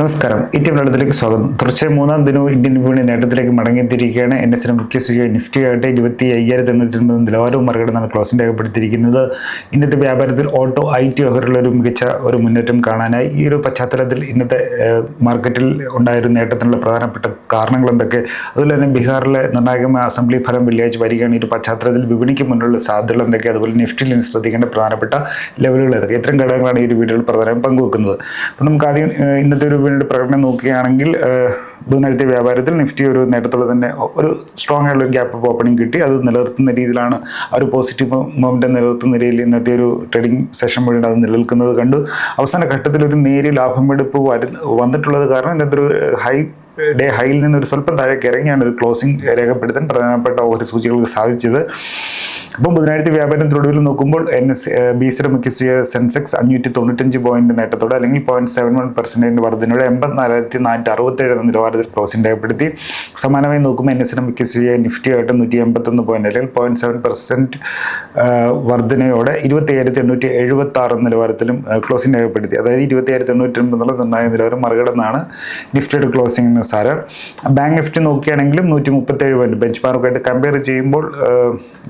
നമസ്കാരം. ഇന്ത്യ മലയാളത്തിലേക്ക് സ്വാഗതം. തുടർച്ചയായി മൂന്നാം ദിനവും ഇന്ത്യൻ വിപണി നേട്ടത്തിലേക്ക് മടങ്ങിയെത്തിയിരിക്കുകയാണ് എൻ എസ് മുഖ്യ സൂചിക നിഫ്റ്റി ആയിട്ട് ഇരുപത്തി അയ്യായിരത്തി എണ്ണൂറ്റി ഒൻപത് നിലവാരവും മറികടന്നാണ് ക്ലോസിംഗ് രേഖപ്പെടുത്തിയിരിക്കുന്നത്. ഇന്നത്തെ വ്യാപാരത്തിൽ ഓട്ടോ ഐ ടി ഓഹരിലുള്ള ഒരു മികച്ച ഒരു മുന്നേറ്റം കാണാനായി. ഈ ഒരു പശ്ചാത്തലത്തിൽ ഇന്നത്തെ മാർക്കറ്റിൽ മാർക്കറ്റിൽ ഉണ്ടായൊരു നേട്ടത്തിനുള്ള പ്രധാനപ്പെട്ട കാരണങ്ങൾ എന്തൊക്കെ? അതുപോലെ തന്നെ ബീഹാറിലെ നിർണായകമായ അസംബ്ലി ഫലം വെള്ളിയാഴ്ച വരികയാണ്. ഈ ഒരു പശ്ചാത്തലത്തിൽ വിപണിക്ക് മുന്നിലുള്ള സാധ്യതകൾ എന്തൊക്കെ? അതുപോലെ നിഫ്റ്റിയിൽ നിന്ന് ശ്രദ്ധിക്കേണ്ട പ്രധാനപ്പെട്ട ലെവലുകൾ ഏതൊക്കെ? ഇത്തരം ഘടകങ്ങളാണ് ഈ ഒരു വീഡിയോയിൽ പ്രധാനം പങ്കുവെക്കുന്നത്. അപ്പോൾ നമുക്ക് ആദ്യം ഇന്നത്തെ ഒരു വിപണിയുടെ പ്രകടനം നോക്കുകയാണെങ്കിൽ ബുധനാഴ്ച വ്യാപാരത്തിൽ നിഫ്റ്റി ഒരു നേട്ടത്തോടെ തന്നെ ഒരു സ്ട്രോങ് ആയിട്ടുള്ള ഗ്യാപ്പ് ഓപ്പണിംഗ് കിട്ടി. അത് നിലനിർത്തുന്ന രീതിയിലാണ് ആ ഒരു പോസിറ്റീവ് മൊമെന്റം നിലനിർത്തുന്ന രീതിയിൽ ഇന്നത്തെ ഒരു ട്രേഡിംഗ് സെഷൻ വഴി അത് നിലനിൽക്കുന്നത് കണ്ടു. അവസാന ഘട്ടത്തിൽ ഒരു നേരിയ ലാഭമെടുപ്പ് വന്നിട്ടുള്ളത് കാരണം ഇന്നത്തെ ഒരു ഹൈ ഡേ ഹൈയിൽ നിന്ന് ഒരു സ്വല്പം താഴേക്ക് ഇറങ്ങിയാണ് ഒരു ക്ലോസിംഗ് രേഖപ്പെടുത്താൻ പ്രധാനപ്പെട്ട ഓഹരി സൂചികൾക്ക് സാധിച്ചത്. അപ്പം ബുധനാഴ്ച വ്യാപാരത്തിനൊടുവിൽ നോക്കുമ്പോൾ എൻ എസ് ബി സൂചിക സെൻസെക്സ് അഞ്ഞൂറ്റി തൊണ്ണൂറ്റഞ്ച് പോയിന്റ് നേട്ടത്തോടെ അല്ലെങ്കിൽ പോയിന്റ് സെവൻ വൺ പെർസെന്റേജ് വർധനയോടെ എൺപത്തിനാലായിരത്തി നാനൂറ്റി അറുപത്തേഴ് എന്ന നിലവാരത്തിൽ ക്ലോസിംഗ് രേഖപ്പെടുത്തി സമാനമായി നോക്കുമ്പോൾ എൻ എസ് മുഖ്യ സൂചിക നിഫ്റ്റി ആയിട്ട് നൂറ്റി എൺപത്തൊന്ന് പോയിന്റ് അല്ലെങ്കിൽ പോയിന്റ് സെവൻ പെർസെന്റ് വർധനയോടെ ഇരുപത്തി അയ്യായിരത്തി എണ്ണൂറ്റി എഴുപത്തി ആറ് നിലവാരത്തിലും ക്ലോസിംഗ് രേഖപ്പെടുത്തി അതായത് ഇരുപത്തി അയ്യായിരത്തി എണ്ണൂറ്റി എൺപതുള്ള നിർണായ നിലവാരം മറികടന്നാണ് നിഫ്റ്റിയുടെ ക്ലോസിംഗ് എന്ന സാരം. ബാങ്ക് നിഫ്റ്റി നോക്കുകയാണെങ്കിലും നൂറ്റി മുപ്പത്തേഴ് പോയിന്റ് ബെഞ്ച് മാർക്കായിട്ട് കമ്പയർ ചെയ്യുമ്പോൾ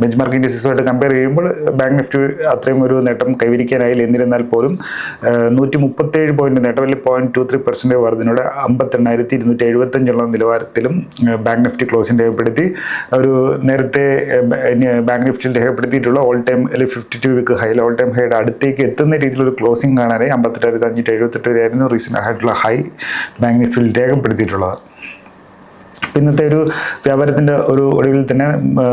ബെഞ്ച് മാർക്ക് ഇൻഡസ്ട്രീസുമായിട്ട് കമ്പയർ ചെയ്യുമ്പോൾ ബാങ്ക് നിഫ്റ്റി അത്രയും ഒരു നേട്ടം കൈവരിക്കാനായില്ല. എന്നിരുന്നാൽ പോലും നൂറ്റി മുപ്പത്തേഴ് പോയിന്റ് നേട്ടം അല്ലെങ്കിൽ പോയിന്റ് ടു ത്രീ പെർസെന്റേജ് വർധനയോടെ അമ്പത്തെണ്ണായിരത്തി ഇരുന്നൂറ്റി എഴുപത്തഞ്ചുള്ള നിലവാരത്തിലും ബാങ്ക് നിഫ്റ്റി ക്ലോസിംഗ് രേഖപ്പെടുത്തി. ഒരു നേരത്തെ ബാങ്ക് നിഫ്റ്റിയിൽ രേഖപ്പെടുത്തിയിട്ടുള്ള ഓൾ ടൈം അല്ലെങ്കിൽ fifty two week high all time ഹൈയുടെ അടുത്തേക്ക് എത്തുന്ന രീതിയിലൊരു ക്ലോസിംഗ് കാണാനായി അമ്പത്തെട്ടായിരത്തി അഞ്ഞൂറ്റി എഴുപത്തെട്ട് വരെയായിരുന്നു റീസെന്റ് ആയിട്ടുള്ള ഹൈ ബാങ്ക് നിഫ്റ്റിയിൽ രേഖപ്പെടുത്തിയിട്ടുള്ളത്. ഇന്നത്തെ ഒരു വ്യാപാരത്തിന്റെ ഒരു ഒടുവിൽ തന്നെ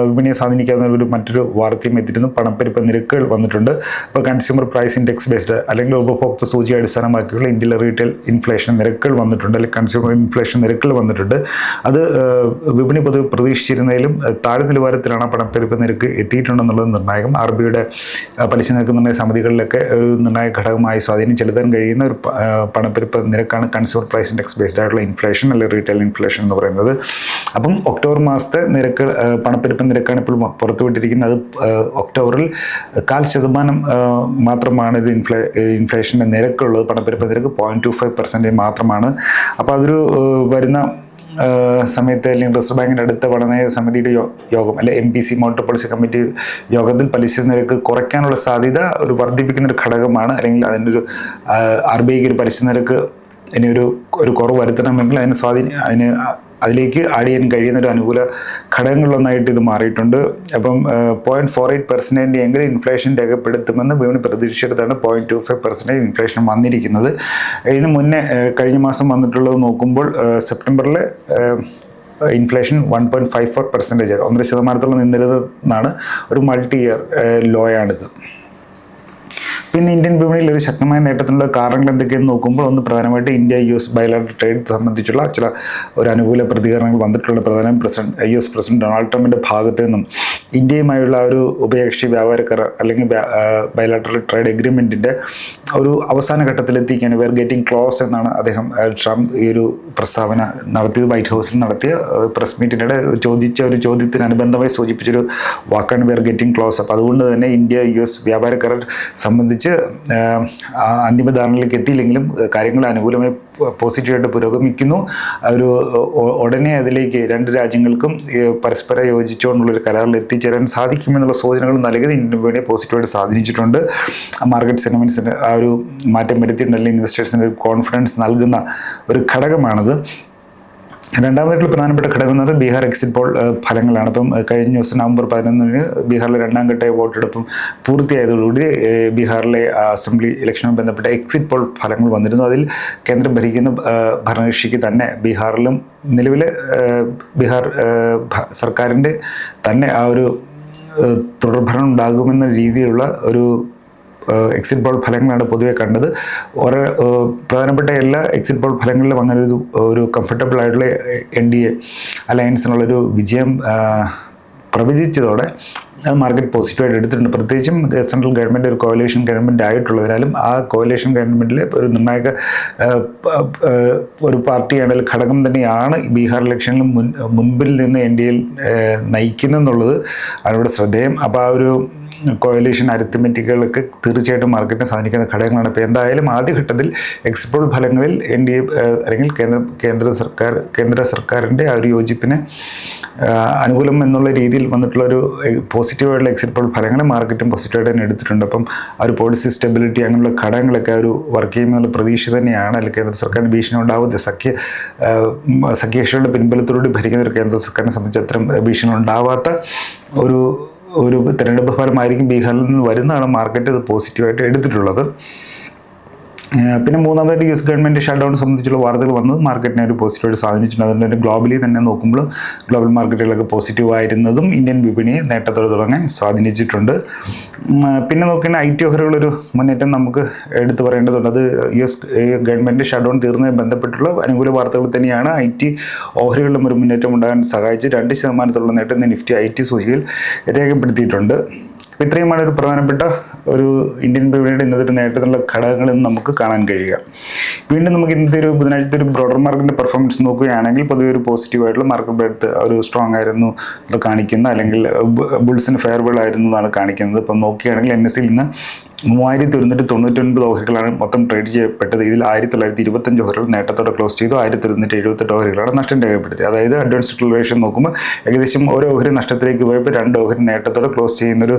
വിപണിയെ സ്വാധീനിക്കാവുന്ന ഒരു മറ്റൊരു വാർത്തയും എത്തിയിരുന്നു. പണപ്പെരുപ്പ നിരക്കുകൾ വന്നിട്ടുണ്ട്. അപ്പോൾ കൺസ്യൂമർ പ്രൈസ് ഇൻഡെക്സ് ബേസ്ഡ് അല്ലെങ്കിൽ ഉപഭോക്തൃ സൂചി അടിസ്ഥാനമാക്കിയുള്ള ഇന്ത്യയിലെ റീറ്റെയിൽ ഇൻഫ്ലേഷൻ നിരക്കുകൾ വന്നിട്ടുണ്ട് അല്ലെങ്കിൽ കൺസ്യൂമർ ഇൻഫ്ലേഷൻ നിരക്കുകൾ വന്നിട്ടുണ്ട്. അത് വിപണി പൊതുവെ പ്രതീക്ഷിച്ചിരുന്നതിലും താഴെ നിലവാരത്തിലാണ് പണപ്പെരുപ്പ് നിരക്ക് എത്തിയിട്ടുണ്ടെന്നുള്ളത് നിർണായകം. ആർ ബിയുടെ പലിശ നിരക്ക് നിർണയ സമിതികളിലൊക്കെ ഒരു നിർണായക ഘടകമായി സ്വാധീനം ചെലുത്താൻ കഴിയുന്ന ഒരു പണപ്പെരുപ്പ നിരക്കാണ് കൺസ്യൂമർ പ്രൈസ് ഇൻഡെക്സ് ബേസ്ഡ് ആയിട്ടുള്ള ഇൻഫ്ലേഷൻ അല്ലെങ്കിൽ റീറ്റെയിൽ ഇൻഫ്ലേഷൻ എന്ന് പറയുന്നത്. അപ്പം ഒക്ടോബർ മാസത്തെ നിരക്ക് പണപ്പെരുപ്പ് നിരക്കാണ് ഇപ്പോൾ പുറത്തുവിട്ടിരിക്കുന്നത് ഒക്ടോബറിൽ കാൽ ശതമാനം മാത്രമാണ് ഒരു ഇൻഫ്ലേ ഇൻഫ്ലേഷന്റെ നിരക്കുള്ളത്. പണപ്പെരുപ്പ നിരക്ക് പോയിന്റ് ടു ഫൈവ് പെർസെന്റേജ് മാത്രമാണ്. അപ്പോൾ അതൊരു വരുന്ന സമയത്ത് അല്ലെങ്കിൽ റിസർവ് ബാങ്കിന്റെ അടുത്ത പഠനയ സമിതിയുടെ യോഗം അല്ലെ M P C monetary policy committee യോഗത്തിൽ പലിശ നിരക്ക് കുറയ്ക്കാനുള്ള സാധ്യത ഒരു വർദ്ധിപ്പിക്കുന്ന ഒരു ഘടകമാണ്. അല്ലെങ്കിൽ അതിന്റെ ഒരു ആർ ബി ഐക്ക് ഒരു പലിശ നിരക്ക് ഇനി ഒരു ഒരു കുറവ് വരുത്തണമെങ്കിൽ അതിന് സ്വാധീനം അതിന് അതിലേക്ക് ആഡ് ചെയ്യാൻ കഴിയുന്ന ഒരു അനുകൂല ഘടകങ്ങളിലൊന്നായിട്ട് ഇത് മാറിയിട്ടുണ്ട്. അപ്പം പോയിന്റ് ഫോർ എയ്റ്റ് പെർസെന്റേജ് എങ്കിലും ഇൻഫ്ലേഷൻ രേഖപ്പെടുത്തുമെന്ന് വീണ്ടും പ്രതീക്ഷിച്ചെടുത്താണ് point two five percentage inflation വന്നിരിക്കുന്നത്. ഇതിന് മുന്നേ കഴിഞ്ഞ മാസം വന്നിട്ടുള്ളത് നോക്കുമ്പോൾ സെപ്റ്റംബറിലെ inflation one point five four percentage ഒന്നര ശതമാനത്തോളം നിന്നിരുന്നതാണ് ഒരു മൾട്ടി ഇയർ ലോയാണിത് പിന്നെ ഇന്ത്യൻ വിപണിയിൽ ഒരു ശക്തമായ നേട്ടത്തിനുള്ള കാരണങ്ങൾ എന്തൊക്കെയെന്ന് നോക്കുമ്പോൾ ഒന്ന് പ്രധാനമായിട്ട് India U S bilateral trade സംബന്ധിച്ചുള്ള ചില ഒരു അനുകൂല പ്രതികരണങ്ങൾ വന്നിട്ടുള്ള പ്രധാന president U S president Donald ട്രംപിന്റെ ഭാഗത്തു നിന്നും ഇന്ത്യയുമായുള്ള ഒരു ഉഭയകക്ഷി വ്യാപാര കരാർ അല്ലെങ്കിൽ ബയലാട്രൽ ട്രേഡ് എഗ്രിമെന്റിന്റെ ഒരു അവസാന ഘട്ടത്തിലെത്തിക്കുകയാണ് വെയർ ഗെറ്റിംഗ് ക്ലോസ് എന്നാണ് അദ്ദേഹം ട്രംപ് ഈ ഒരു പ്രസ്താവന നടത്തിയത്. വൈറ്റ് ഹൗസിൽ നടത്തിയ പ്രസ് മീറ്റിനിടെ ചോദിച്ച ഒരു ചോദ്യത്തിന് അനുബന്ധമായി സൂചിപ്പിച്ചൊരു വാക്കാണ് വെയർ ഗെറ്റിംഗ് ക്ലോസ് അപ്പോൾ അതുകൊണ്ട് തന്നെ ഇന്ത്യ യു എസ് വ്യാപാര കരാർ സംബന്ധിച്ച് അന്തിമ ധാരണയിലേക്ക് എത്തിയില്ലെങ്കിലും കാര്യങ്ങൾ അനുകൂലമായി പോസിറ്റീവായിട്ട് പുരോഗമിക്കുന്നു. ഒരു ഉടനെ അതിലേക്ക് രണ്ട് രാജ്യങ്ങൾക്കും പരസ്പരം യോജിച്ചുകൊണ്ടുള്ളൊരു കരാറിൽ എത്തിച്ചേരാൻ സാധിക്കുമെന്നുള്ള സൂചനകൾ നൽകിയത് ഇന്ത്യൻ വിപണിയെ പോസിറ്റീവായിട്ട് സ്വാധീനിച്ചിട്ടുണ്ട്. മാർക്കറ്റ് സെന്റിമെന്റ്സിന് ആ ഒരു മാറ്റം വരുത്തിയിട്ടുണ്ട് അല്ലെങ്കിൽ ഇൻവെസ്റ്റേഴ്സിന് ഒരു കോൺഫിഡൻസ് നൽകുന്ന ഒരു ഘടകമാണത്. രണ്ടാമതായിട്ടുള്ള പ്രധാനപ്പെട്ട ഘടകം എന്നത് ബീഹാർ എക്സിറ്റ് പോൾ ഫലങ്ങളാണ്. അപ്പം കഴിഞ്ഞ ദിവസം നവംബർ പതിനൊന്നിന് ബീഹാറിലെ രണ്ടാം ഘട്ട വോട്ടെടുപ്പും പൂർത്തിയായതോടുകൂടി ബീഹാറിലെ അസംബ്ലി ഇലക്ഷനുമായി ബന്ധപ്പെട്ട എക്സിറ്റ് പോൾ ഫലങ്ങൾ വന്നിരുന്നു. അതിൽ കേന്ദ്രം ഭരിക്കുന്ന ഭരണകക്ഷിക്ക് തന്നെ ബീഹാറിലും നിലവിലെ ബീഹാർ സർക്കാരിന്റെ തന്നെ ആ ഒരു തുടർഭരണം ഉണ്ടാകുമെന്ന രീതിയിലുള്ള ഒരു എക്സിറ്റ് പോൾ ഫലങ്ങളാണ് പൊതുവെ കണ്ടത്. ഓരോ പ്രധാനപ്പെട്ട എല്ലാ എക്സിറ്റ് പോൾ ഫലങ്ങളിലും അങ്ങനെ ഒരു ഒരു കംഫർട്ടബിൾ ആയിട്ടുള്ള എൻ ഡി എ അലയൻസിനുള്ളൊരു വിജയം പ്രവചിച്ചതോടെ അത് മാർക്കറ്റ് പോസിറ്റീവായിട്ട് എടുത്തിട്ടുണ്ട്. പ്രത്യേകിച്ചും സെൻട്രൽ ഗവൺമെന്റ് ഒരു കോലേഷൻ ഗവൺമെന്റ് ആയിട്ടുള്ളതിനാലും ആ കോലേഷൻ ഗവൺമെന്റിലെ ഒരു നിർണായക ഒരു പാർട്ടിയാണ് അല്ലെങ്കിൽ ഘടകം തന്നെയാണ് ബീഹാർ ഇലക്ഷനിൽ മുൻ മുൻപിൽ നിന്ന് എൻ ഡി എയിൽ നയിക്കുന്നെന്നുള്ളത് അവിടെ ശ്രദ്ധേയം. അപ്പോൾ ആ ഒരു കോയലേഷൻ അരിത്തമെറ്റിക്കുകളൊക്കെ തീർച്ചയായിട്ടും മാർക്കറ്റിനെ സ്വാധീനിക്കുന്ന ഘടകങ്ങളാണ്. ഇപ്പോൾ എന്തായാലും ആദ്യഘട്ടത്തിൽ എക്സിപ്പോൾ ഫലങ്ങളിൽ എൻ ഡി എ അല്ലെങ്കിൽ കേന്ദ്ര കേന്ദ്ര സർക്കാർ കേന്ദ്ര സർക്കാരിന്റെ ആ ഒരു യോജിപ്പിന് അനുകൂലം എന്നുള്ള രീതിയിൽ വന്നിട്ടുള്ള ഒരു പോസിറ്റീവായിട്ടുള്ള എക്സിറ്റ് പോൾ ഫലങ്ങൾ മാർക്കറ്റും പോസിറ്റീവായിട്ട് തന്നെ എടുത്തിട്ടുണ്ട്. അപ്പം ആ ഒരു പോളിസി സ്റ്റെബിലിറ്റി അങ്ങനെയുള്ള ഘടകങ്ങളൊക്കെ ഒരു വർക്ക് ചെയ്യുമെന്നുള്ള പ്രതീക്ഷ തന്നെയാണ്. അല്ലെങ്കിൽ കേന്ദ്ര സർക്കാരിന് ഭീഷണി ഉണ്ടാവാതെ സഖ്യ സഖ്യകക്ഷികളുടെ പിൻബലത്തോട് ഭരിക്കുന്ന ഒരു കേന്ദ്ര സർക്കാരിനെ സംബന്ധിച്ച് അത്തരം ഭീഷണി ഉണ്ടാവാത്ത ഒരു ഒരു തിരഞ്ഞെടുപ്പ് ഫലമായിരിക്കും ബീഹാറിൽ നിന്ന് വരുന്നതാണ് മാർക്കറ്റ് ഇത് പോസിറ്റീവായിട്ട് എടുത്തിട്ടുള്ളത്. പിന്നെ മൂന്നാമതായിട്ട് U S government shutdown സംബന്ധിച്ചുള്ള വാർത്തകൾ വന്നത് മാർക്കറ്റിനെ ഒരു പോസിറ്റീവായിട്ട് സ്വാധീനിച്ചിട്ടുണ്ട്. അതുകൊണ്ട് തന്നെ ഗ്ലോബലി തന്നെ നോക്കുമ്പോൾ ഗ്ലോബൽ മാർക്കറ്റുകളൊക്കെ പോസിറ്റീവ് ആയിരുന്നതും ഇന്ത്യൻ വിപണിയെ നേട്ടത്തോടെ തുടങ്ങാൻ സ്വാധീനിച്ചിട്ടുണ്ട്. പിന്നെ നോക്കുകയാണെങ്കിൽ ഐ ടി ഓഹരികളൊരു മുന്നേറ്റം നമുക്ക് എടുത്തു പറയേണ്ടതുണ്ട്. അത് U S government shutdown തീർന്നതുമായി ബന്ധപ്പെട്ടുള്ള അനുകൂല വാർത്തകൾ തന്നെയാണ് ഐ ടി ഓഹരികളിലും ഒരു മുന്നേറ്റം ഉണ്ടാകാൻ സഹായിച്ച് രണ്ട് ശതമാനത്തോളം നേട്ടം നിഫ്റ്റി ഐ ടി സൂചികയിൽ രേഖപ്പെടുത്തിയിട്ടുണ്ട്. ഇത്രയുമാണ് ഒരു പ്രധാനപ്പെട്ട ഒരു ഇന്ത്യൻ പ്രവിയുടെ ഇന്നത്തെ ഒരു നേട്ടത്തിലുള്ള ഘടകങ്ങൾ ഇന്ന് നമുക്ക് കാണാൻ കഴിയുക. വീണ്ടും നമുക്ക് ഇന്നത്തെ ഒരു ബുധനാഴ്ചത്തെ ഒരു ബ്രോഡർ മാർക്കറ്റിന്റെ പെർഫോമൻസ് നോക്കുകയാണെങ്കിൽ പൊതുവെ ഒരു പോസിറ്റീവ് ആയിട്ടുള്ള മാർക്കറ്റ് ബ്രെഡ് ഒരു സ്ട്രോങ് ആയിരുന്നു കാണിക്കുന്ന അല്ലെങ്കിൽ ബുൾസിന് ഫെയർബിൾ ആയിരുന്നു എന്നാണ് കാണിക്കുന്നത്. ഇപ്പം നോക്കുകയാണെങ്കിൽ എൻ എസ് സിയിൽ ഇന്ന് മൂവായിരത്തി ഒരുന്നൂറ്റി തൊണ്ണൂറ്റൊൻപത് ഓഹരികളാണ് മൊത്തം ട്രേഡ് ചെയ്യപ്പെട്ടത്. ഇതിൽ ആയിരത്തി തൊള്ളായിരത്തി ഇരുപത്തഞ്ച് ഓഹരികൾ നേട്ടത്തോടെ ക്ലോസ് ചെയ്തു. ആയിരത്തി ഒരുന്നൂറ്റി എഴുപത്തെട്ട് ഓഹരികളാണ് നഷ്ടം രേഖപ്പെടുത്തി അതായത് അഡ്വാൻസ് ഡിക്ലറേഷൻ നോക്കുമ്പോൾ ഏകദേശം ഓരോ ഓഹരി നഷ്ടത്തിലേക്ക് പോയപ്പോൾ രണ്ട് ഓഹരി നേട്ടത്തോടെ ക്ലോസ് ചെയ്യുന്നൊരു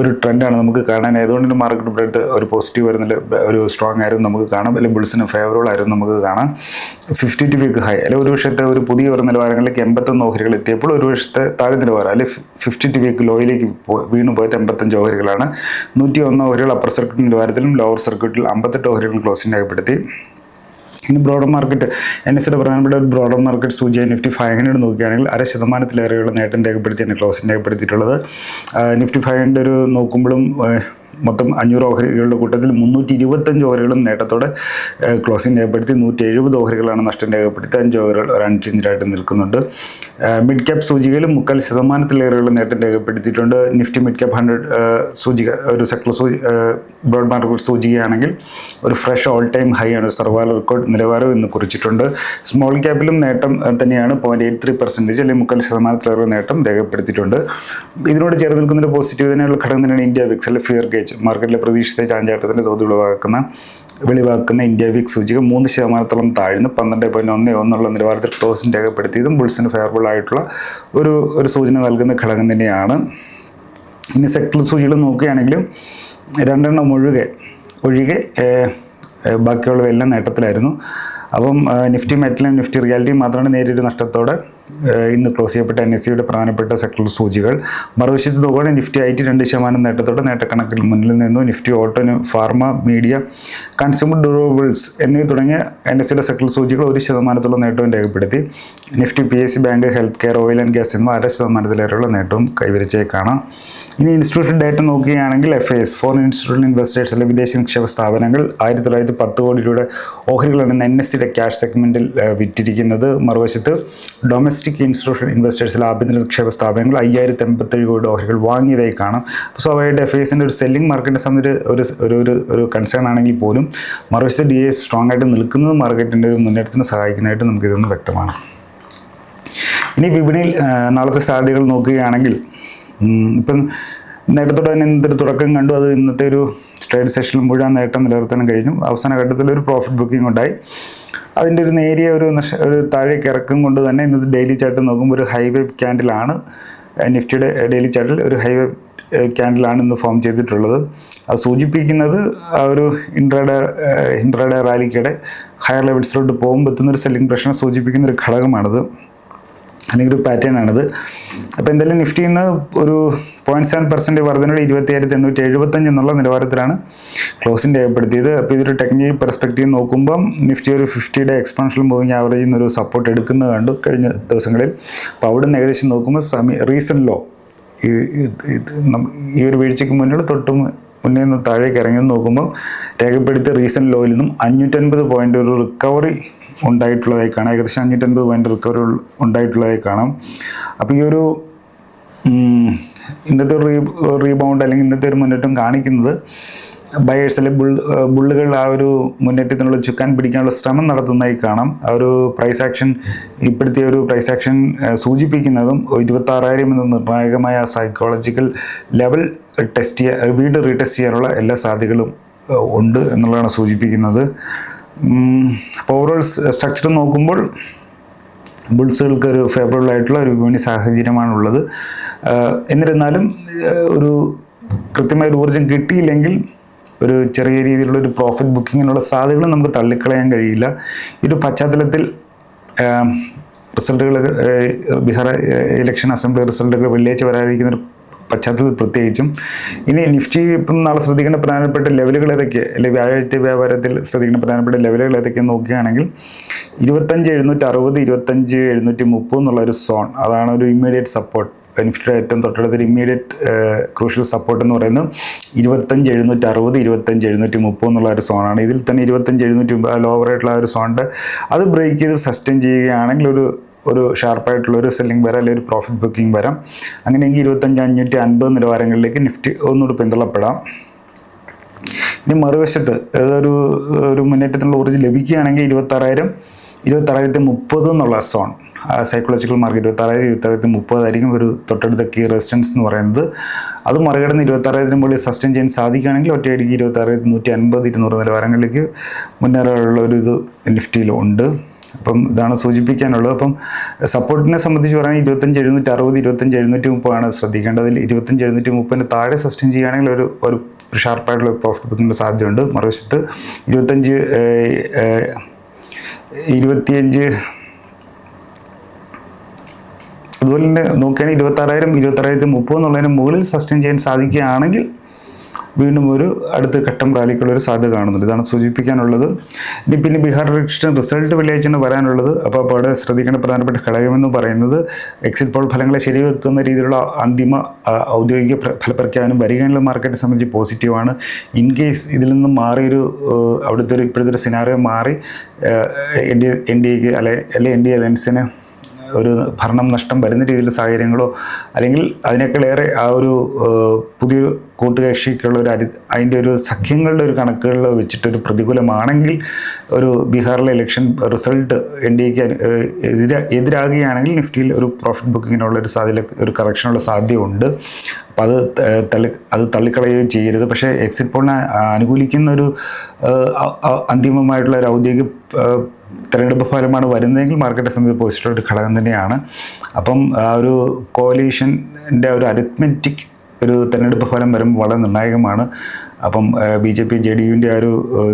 ഒരു ട്രെൻഡാണ് നമുക്ക് കാണാൻ. അതുകൊണ്ട് മാർക്കറ്റ് എടുത്ത് ഒരു പോസിറ്റീവ് വരുന്ന ഒരു സ്ട്രോങ് ആയിരുന്നു നമുക്ക് കാണാം. അല്ലെങ്കിൽ ബുൾസിന് ഫേവറബിൾ ആയിരുന്നു നമുക്ക് കാണാം. ഫിഫ്റ്റി ടു വീക്ക് ഹൈ അല്ലെങ്കിൽ ഒരു വർഷത്തെ ഒരു പുതിയ ഒരു നിലവാരങ്ങളിലേക്ക് എൺപത്തൊന്ന് ഓഹരികൾ എത്തിയപ്പോൾ ഒരു വർഷത്തെ താഴെ നിലവാരം അല്ലെങ്കിൽ ഫിഫ്റ്റി ടു വീക്ക് ലോയിലേക്ക് വീണു പോയത് എൺപത്തഞ്ച് ഓഹരികളാണ് നൂറ്റി ഒന്ന് ഓഹരികൾ അപ്പർ സർക്യൂട്ട് നിലവാരത്തിലും ലോവർ സർക്യൂട്ടിൽ അമ്പത്തെട്ട് ഓഹരികൾ ക്ലോസിംഗ് രേഖപ്പെടുത്തി ഇനി ബ്രോഡർ മാർക്കറ്റ് എൻ എസ് പ്രധാനപ്പെട്ട ഒരു ബ്രോഡർ മാർക്കറ്റ് സൂചി നിഫ്റ്റി ഫൈവ് ഹൺഡ്രഡ് നോക്കുകയാണെങ്കിൽ അര ശതമാനത്തിലേറെയുള്ള നേട്ടം രേഖപ്പെടുത്തിയാണ് ക്ലോസിംഗ് രേഖപ്പെടുത്തിയിട്ടുള്ളത് നിഫ്റ്റി ഫൈവ് ഹൺഡ്രഡ് നോക്കുമ്പോഴും മൊത്തം അഞ്ഞൂറ് ഓഹരികളുടെ കൂട്ടത്തിൽ മുന്നൂറ്റി ഇരുപത്തഞ്ച് ഓഹരികളും നേട്ടത്തോടെ ക്ലോസിംഗ് രേഖപ്പെടുത്തി നൂറ്റി എഴുപത് ഓഹരികളാണ് നഷ്ടം രേഖപ്പെടുത്തി. അഞ്ച് ഓഹരികൾ ഒരു അൺചേഞ്ചായിട്ട് നിൽക്കുന്നുണ്ട്. മിഡ് ക്യാപ് സൂചികയിൽ മുക്കാൽ ശതമാനത്തിലേറെയുള്ള നേട്ടം രേഖപ്പെടുത്തിയിട്ടുണ്ട്. നിഫ്റ്റി മിഡ് ക്യാപ് ഹൺഡ്രഡ് സൂചിക ഒരു സെക്ടർ സൂചി ബ്രോഡ് മാർക്കറ്റ് സൂചികയാണെങ്കിൽ ഒരു ഫ്രഷ് ഓൾ ടൈം ഹൈ ആണ്. സർവാല റെക്കോർഡ് നിലവാരം എന്ന് കുറിച്ചിട്ടുണ്ട്. സ്മോൾ ക്യാപ്പിലും നേട്ടം തന്നെയാണ്. പോയിന്റ് എയ്റ്റ് ത്രീ പെർസെന്റേജ് അല്ലെങ്കിൽ മുക്കാൽ ശതമാനത്തിലേറെ നേട്ടം രേഖപ്പെടുത്തിയിട്ടുണ്ട്. ഇതിനോട് ചേർന്ന് നിൽക്കുന്ന ഒരു പോസിറ്റീവ് തന്നെയുള്ള ഘടകം തന്നെയാണ് ഇന്ത്യ. വിക്സൽ ഫിയർ മാർക്കറ്റിലെ പ്രതീക്ഷിത ചാഞ്ചാട്ടത്തിന്റെ തോത് ഉളവാക്കുന്ന വെളിവാക്കുന്ന ഇന്ത്യ വിക് സൂചിക മൂന്ന് ശതമാനത്തോളം താഴ്ന്ന് പന്ത്രണ്ട് പോയിന്റ് ഒന്ന് ഒന്നുള്ള നിലവാരത്തിൽ ക്ലോസിംഗ് രേഖപ്പെടുത്തിയതും ബുൾസിന് ഫേവറബിൾ ആയിട്ടുള്ള ഒരു ഒരു സൂചന നൽകുന്ന ഘടകം തന്നെയാണ്. ഇനി സെക്ടർ സൂചികൾ നോക്കുകയാണെങ്കിലും രണ്ടെണ്ണം ഒഴികെ ഒഴികെ ബാക്കിയുള്ളവയെല്ലാം നേട്ടത്തിലായിരുന്നു. അപ്പം നിഫ്റ്റി മെറ്റലും നിഫ്റ്റി റിയാലിറ്റിയും മാത്രമാണ് നേരിയൊരു നഷ്ടത്തോടെ ഇന്ന് ക്ലോസ് ചെയ്യപ്പെട്ട എൻ എസ് സിയുടെ പ്രധാനപ്പെട്ട സെക്ടറൽ സൂചികൾ. മറുവശത്ത് നോക്കുകയാണെങ്കിൽ നിഫ്റ്റി ഐ ടി രണ്ട് ശതമാനം നേട്ടത്തോടെ നേട്ടക്കണക്കിൽ മുന്നിൽ നിന്നു. Nifty auto pharma media consumer durables എന്നിവ തുടങ്ങിയ എൻ എസ് സിയുടെ സെക്ടർ സൂചികൾ ഒരു ശതമാനത്തോളം നേട്ടവും രേഖപ്പെടുത്തി. Nifty P S C bank health care oil and gas എന്നിവ അര ശതമാനത്തിലേറെയുള്ള നേട്ടവും കൈവരിച്ചേക്കാണ്. കാണാം ഇനി ഇൻസ്റ്റിറ്റ്യൂഷൻ ഡേറ്റ നോക്കുകയാണെങ്കിൽ F S foreign institution investors അല്ലെങ്കിൽ വിദേശ നിക്ഷേപ സ്ഥാപനങ്ങൾ ആയിരത്തി തൊള്ളായിരത്തി പത്ത് കോടി രൂപയുടെ ഓഹരികളാണ് എൻ എസ് സിയുടെ ക്യാഷ് സെഗ്മെന്റിൽ വിറ്റിരിക്കുന്നത്. മറുവശത്ത് ഡൊമസ്റ്റിക് ഇൻസ്റ്റിറ്റ്യൂഷൻ ഇൻവെസ്റ്റേഴ്സിലെ ആഭ്യന്തര നിക്ഷേപ സ്ഥാപനങ്ങൾ അയ്യായിരത്തി എൺപത്തേഴ് കോടി ഓഹരികൾ വാങ്ങിയതായി കാണാം. സ്വാഭാവികമായിട്ട് എഫ് എസിന്റെ ഒരു സെല്ലിംഗ് മാർക്കറ്റിനെ സംബന്ധിച്ച് ഒരു ഒരു ഒരു ഒരു കൺസേൺ ആണെങ്കിൽ പോലും മറുവശത്ത് ഡി എസ് സ്ട്രോങ് ആയിട്ട് നിൽക്കുന്നത് മാർക്കറ്റിന്റെ ഒരു മുന്നേറ്റത്തിന് സഹായിക്കുന്നതായിട്ട് നമുക്കിതൊന്ന് വ്യക്തമാണ്. ഇനി വിപണിയിൽ നാളത്തെ സാധ്യതകൾ നോക്കുകയാണെങ്കിൽ ഇപ്പം നേട്ടത്തോടെ തന്നെ ഇന്നത്തെ തുടക്കം കണ്ടു അത് ഇന്നത്തെ ഒരു ട്രേഡ് സെഷനിൽ മുഴുവൻ നേട്ടം നിലനിർത്താൻ കഴിഞ്ഞു. അവസാന ഘട്ടത്തിൽ ഒരു പ്രോഫിറ്റ് ബുക്കിംഗ് ഉണ്ടായി. അതിന്റെ ഒരു നേരിയ ഒരു നഷ ഒരു താഴേക്ക് ഇറക്കം കൊണ്ട് തന്നെ ഇന്നത്തെ ഡെയിലി ചാർട്ട് നോക്കുമ്പോൾ ഒരു ഹൈവേ ക്യാൻഡിലാണ് നിഫ്റ്റിയുടെ ഡെയിലി ചാർട്ടിൽ ഒരു ഹൈവേ ക്യാൻഡിലാണ് ഇന്ന് ഫോം ചെയ്തിട്ടുള്ളത്. അത് സൂചിപ്പിക്കുന്നത് ആ ഒരു ഇൻട്രാഡേ ഇൻട്രാഡേ റാലിക്കിടെ ഹയർ ലെവൽസിലോട്ട് പോകുമ്പോൾ എത്തുന്ന ഒരു സെല്ലിംഗ് പ്രഷനെ സൂചിപ്പിക്കുന്ന ഒരു ഘടകമാണിത്. അല്ലെങ്കിൽ ഒരു പാറ്റേൺ ആണിത്. അപ്പോൾ എന്തായാലും നിഫ്റ്റിയിൽ നിന്ന് ഒരു പോയിന്റ് സെവൻ പെർസെന്റ് വർധനയുടെ ഇരുപത്തിയായിരത്തി എണ്ണൂറ്റി എഴുപത്തഞ്ച് എന്നുള്ള നിലവാരത്തിലാണ് ക്ലോസിംഗ് രേഖപ്പെടുത്തിയത് അപ്പോൾ ഇതൊരു ടെക്നിക്കൽ പെർസ്പെക്റ്റീവ് നോക്കുമ്പം നിഫ്റ്റി ഒരു ഫിഫ്റ്റിയുടെ എക്സ്പാൻഷൻ മൂവിങ് ആവറേജിൽ നിന്ന് ഒരു സപ്പോർട്ട് എടുക്കുന്നത് കണ്ടു കഴിഞ്ഞ ദിവസങ്ങളിൽ. അപ്പോൾ അവിടെ നിന്ന് ഏകദേശം നോക്കുമ്പോൾ സമി റീസെന്റ് ലോ ഈ ഒരു വീഴ്ചയ്ക്ക് മുന്നോട്ട് തൊട്ട് മുന്നേ നിന്ന് താഴേക്ക് ഇറങ്ങി നോക്കുമ്പോൾ രേഖപ്പെടുത്തിയ റീസെന്റ് ലോയിൽ നിന്നും അഞ്ഞൂറ്റൻപത് പോയിന്റ് ഒരു റിക്കവറി ഉണ്ടായിട്ടുള്ളതായി കാണാം. ഏകദേശം അഞ്ഞൂറ്റൻപത് പോയിന്റ് റിക്കവറി ഉണ്ടായിട്ടുള്ളതായി കാണാം. അപ്പോൾ ഈ ഒരു ഇന്നത്തെ ഒരു റീബൗണ്ട് അല്ലെങ്കിൽ ഇന്നത്തെ ഒരു മുന്നേറ്റം കാണിക്കുന്നത് ബയേഴ്സ് അല്ലെങ്കിൽ ബുൾ ബുള്ളുകൾ ആ ഒരു മുന്നേറ്റത്തിനുള്ള ചുക്കാൻ പിടിക്കാനുള്ള ശ്രമം നടത്തുന്നതായി കാണാം. ആ ഒരു പ്രൈസ് ആക്ഷൻ ഇപ്പോഴത്തെ ഒരു പ്രൈസ് ആക്ഷൻ സൂചിപ്പിക്കുന്നതും ഇരുപത്തി ആറായിരം എന്ന നിർണായകമായ സൈക്കോളജിക്കൽ ലെവൽ ടെസ്റ്റ് ചെയ്യാൻ വീണ്ടും റീടെസ്റ്റ് ചെയ്യാനുള്ള എല്ലാ സാധ്യതകളും ഉണ്ട് എന്നുള്ളതാണ് സൂചിപ്പിക്കുന്നത്. അപ്പോൾ ഓവറോൾ സ്ട്രക്ചർ നോക്കുമ്പോൾ ബുൾസുകൾക്ക് ഒരു ഫേവറബിൾ ആയിട്ടുള്ള ഒരു വിപണി സാഹചര്യമാണുള്ളത്. എന്നിരുന്നാലും ഒരു കൃത്യമായ ഒരു ഊർജം കിട്ടിയില്ലെങ്കിൽ ഒരു ചെറിയ രീതിയിലുള്ള ഒരു പ്രോഫിറ്റ് ബുക്കിങ്ങിനുള്ള സാധ്യതകൾ നമുക്ക് തള്ളിക്കളയാൻ കഴിയില്ല. ഈ ഒരു പശ്ചാത്തലത്തിൽ റിസൾട്ടുകൾ ബീഹാർ ഇലക്ഷൻ അസംബ്ലി റിസൾട്ടുകൾ വെള്ളിയാഴ്ച വരാതിരിക്കുന്ന പശ്ചാത്തലത്തിൽ പ്രത്യേകിച്ചും. ഇനി നിഫ്റ്റി ഇപ്പം നാളെ ശ്രദ്ധിക്കേണ്ട പ്രധാനപ്പെട്ട ലെവലുകൾ ഏതൊക്കെ? അല്ലെങ്കിൽ വ്യാഴാഴ്ച വ്യാപാരത്തിൽ ശ്രദ്ധിക്കേണ്ട പ്രധാനപ്പെട്ട ലെവലുകൾ ഏതൊക്കെ നോക്കുകയാണെങ്കിൽ ഇരുപത്തഞ്ച് എഴുന്നൂറ്റി അറുപത് ഇരുപത്തഞ്ച് എഴുന്നൂറ്റി മുപ്പത് എന്നുള്ള ഒരു സോൺ. അതാണ് ഒരു ഇമ്മീഡിയറ്റ് സപ്പോർട്ട് ബെനിഫിറ്റ് ഏറ്റവും തൊട്ടടുത്തൊരു ഇമ്മീഡിയറ്റ് ക്രൂഷ്യൽ സപ്പോർട്ട് എന്ന് പറയുന്നത് ഇരുപത്തഞ്ച് എഴുന്നൂറ്റി അറുപത് ഇരുപത്തഞ്ച് എഴുന്നൂറ്റി മുപ്പത് എന്നുള്ള ഒരു സോണാണ്. ഇതിൽ തന്നെ ഇരുപത്തഞ്ച് എഴുന്നൂറ്റി ലോവർ ആയിട്ടുള്ള ഒരു സോണുണ്ട്. അത് ബ്രേക്ക് ചെയ്ത് സസ്റ്റെയിൻ ചെയ്യുകയാണെങ്കിൽ ഒരു ഒരു ഷാർപ്പായിട്ടുള്ള ഒരു സെല്ലിംഗ് വരാം അല്ലെങ്കിൽ ഒരു പ്രോഫിറ്റ് ബുക്കിംഗ് വരാം. അങ്ങനെയെങ്കിൽ ഇരുപത്തഞ്ച് അഞ്ഞൂറ്റി അൻപത് നിലവാരങ്ങളിലേക്ക് നിഫ്റ്റി ഒന്നുകൂടി പിന്തള്ളപ്പെടാം. ഇനി മറുവശത്ത് ഏതൊരു ഒരു മുന്നേറ്റത്തിനുള്ള ഊർജം ലഭിക്കുകയാണെങ്കിൽ ഇരുപത്താറായിരം ഇരുപത്താറായിരത്തി മുപ്പത് എന്നുള്ള സോൺ സൈക്കോളജിക്കൽ മാർക്കറ്റ് ഇരുപത്താറായിരം ഇരുപത്താറായിരത്തി മുപ്പതായിരിക്കും ഒരു തൊട്ടടുത്ത കീ റെസിസ്റ്റൻസ് എന്ന് പറയുന്നത്. അത് മറികടന്ന് ഇരുപത്താറായിരത്തിന് മുകളിൽ സസ്റ്റെയിൻ ചെയ്യാൻ സാധിക്കുകയാണെങ്കിൽ ഒറ്റയടിക്ക് ഇരുപത്താറായിരത്തി നൂറ്റി അൻപത് ഇരുന്നൂറ് നിലവാരങ്ങളിലേക്ക് മുന്നേറാനുള്ള ഒരു ഇത് നിഫ്റ്റിയിലുണ്ട് അപ്പം ഇതാണ് സൂചിപ്പിക്കാനുള്ളത്. അപ്പം സപ്പോർട്ടിനെ സംബന്ധിച്ച് പറയാൻ ഇരുപത്തഞ്ച് എഴുന്നൂറ്റി അറുപത് ഇരുപത്തഞ്ച് എഴുന്നൂറ്റി മുപ്പതാണ് ശ്രദ്ധിക്കേണ്ടത് അതിൽ ഇരുപത്തഞ്ച് എഴുന്നൂറ്റി മുപ്പതിന് താഴെ സസ്റ്റെയിൻ ചെയ്യുകയാണെങ്കിൽ ഒരു ഒരു ഷാർപ്പായിട്ടുള്ള പ്രോഫിറ്റ് ബുക്കിങ്ങിന്റെ സാധ്യതയുണ്ട്. മറുവശത്ത് ഇരുപത്തഞ്ച് ഇരുപത്തിയഞ്ച് അതുപോലെ തന്നെ നോക്കുകയാണെങ്കിൽ ഇരുപത്താറായിരം ഇരുപത്താറായിരത്തി മുപ്പത് എന്നുള്ളതിന് മുകളിൽ സസ്റ്റെയിൻ ചെയ്യാൻ സാധിക്കുകയാണെങ്കിൽ വീണ്ടും ഒരു അടുത്ത ഘട്ടം റാലിക്കുള്ള ഒരു സാധ്യത കാണുന്നുണ്ട്. ഇതാണ് സൂചിപ്പിക്കാനുള്ളത്. ഇനി പിന്നെ ബീഹാർ ഇലക്ഷൻ റിസൾട്ട് വെള്ളിയാഴ്ചയാണ് വരാനുള്ളത്. അപ്പോൾ അവിടെ ശ്രദ്ധിക്കേണ്ട പ്രധാനപ്പെട്ട ഘടകമെന്ന് പറയുന്നത് എക്സിറ്റ് പോൾ ഫലങ്ങളെ ശരിവെക്കുന്ന രീതിയിലുള്ള അന്തിമ ഔദ്യോഗിക പ്ര- ഫലപ്രഖ്യാപനം വരികയുള്ള മാർക്കറ്റിനെ സംബന്ധിച്ച് പോസിറ്റീവാണ് ഇൻ കേസ് ഇതിൽ നിന്ന് മാറിയൊരു അവിടുത്തെ ഒരു ഇപ്പോഴത്തെ ഒരു സിനാറിയോ മാറി എൻ ഡി എൻ ഡി എക്ക് അല്ലെ അല്ലെ എൻ ഡി അലയൻസിന് ഒരു ഭരണം നഷ്ടം വരുന്ന രീതിയിലുള്ള സാഹചര്യങ്ങളോ അല്ലെങ്കിൽ അതിനേക്കാളേറെ ആ ഒരു പുതിയ കൂട്ടുകക്ഷിക്കുള്ള ഒരു അരി അതിന്റെ ഒരു സഖ്യങ്ങളുടെ ഒരു കണക്കുകളിൽ വെച്ചിട്ടൊരു പ്രതികൂലമാണെങ്കിൽ ഒരു ബീഹാറിലെ ഇലക്ഷൻ റിസൾട്ട് എൻ ഡി എക്ക് എതിരാ എതിരാകുകയാണെങ്കിൽ നിഫ്റ്റിയിൽ ഒരു പ്രോഫിറ്റ് ബുക്കിങ്ങിനുള്ള ഒരു സാധ്യത ഒരു കറക്ഷനുള്ള സാധ്യതയുണ്ട്. അപ്പോൾ അത് തള്ളി അത് തള്ളിക്കളയുകയും ചെയ്യരുത്. പക്ഷേ എക്സിറ്റ് പോളിനെ അനുകൂലിക്കുന്ന ഒരു അന്തിമമായിട്ടുള്ള ഒരു ഔദ്യോഗിക തെരഞ്ഞെടുപ്പ് ഫലമാണ് വരുന്നതെങ്കിൽ മാർക്കറ്റ് സംബന്ധിച്ച് പോസിറ്റീവ് ഒരു ഘടകം തന്നെയാണ്. അപ്പം ആ ഒരു കോലീഷന്റെ ഒരു അരിത്മെറ്റിക് ഒരു തെരഞ്ഞെടുപ്പ് ഫലം വരുമ്പോൾ വളരെ നിർണായകമാണ്. അപ്പം B J P J D യുവിന്റെ ആ ഒരു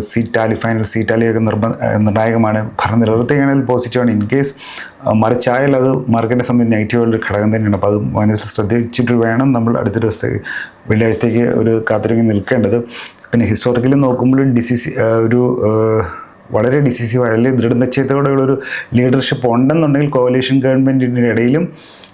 സീറ്റാലി ഫൈനൽ സീറ്റ് ടാലിയൊക്കെ നിർബ നിർണായകമാണ്. ഭരണം നിലനിർത്തുകയാണെങ്കിൽ പോസിറ്റീവാണ് ഇൻ കേസ് മറിച്ചായാൽ അത് മാർക്കറ്റിനെ സംബന്ധിച്ച് നെഗറ്റീവ് ഒരു ഘടകം തന്നെയാണ്. അപ്പോൾ അത് മനസ്സിൽ ശ്രദ്ധിച്ചിട്ട് വേണം നമ്മൾ അടുത്ത ദിവസത്തേക്ക് വെള്ളിയാഴ്ചത്തേക്ക് ഒരു കാത്തിരിങ്ങി നിൽക്കേണ്ടത്. പിന്നെ ഹിസ്റ്റോറിക്കലി നോക്കുമ്പോൾ ഡിസിസി ഒരു വളരെ ഡിസിസീവ് അല്ലെങ്കിൽ ദൃഢനിശ്ചയത്തോടെയുള്ളൊരു ലീഡർഷിപ്പ് ഉണ്ടെന്നുണ്ടെങ്കിൽ കോalition ഗവൺമെന്റിന്റെ ഇടയിലും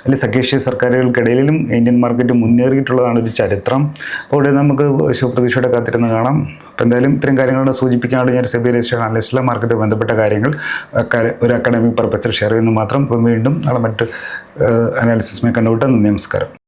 അല്ലെങ്കിൽ സഖ്യകക്ഷി സർക്കാരുകൾക്കിടയിലും ഇന്ത്യൻ മാർക്കറ്റ് മുന്നേറിയിട്ടുള്ളതാണ് ഒരു ചരിത്രം. അപ്പോൾ ഇവിടെ നമുക്ക് ശുഭപ്രതീക്ഷയുടെ കാത്തിരുന്ന് കാണാം. അപ്പോൾ എന്തായാലും ഇത്രയും കാര്യങ്ങളോട് സൂചിപ്പിക്കാനുള്ള ഞാൻ സെബി രജിസ്റ്റർ അനലിസ്റ്റിലെ മാർക്കറ്റ് ബന്ധപ്പെട്ട കാര്യങ്ങൾ ഒരു അക്കാഡമിക് പർപ്പസിൽ ഷെയർ ചെയ്യുന്നു മാത്രം. ഇപ്പം വീണ്ടും നാളെ മറ്റ് അനാലിസിസുമായി കണ്ടുപിട്ടാൽ നമസ്കാരം.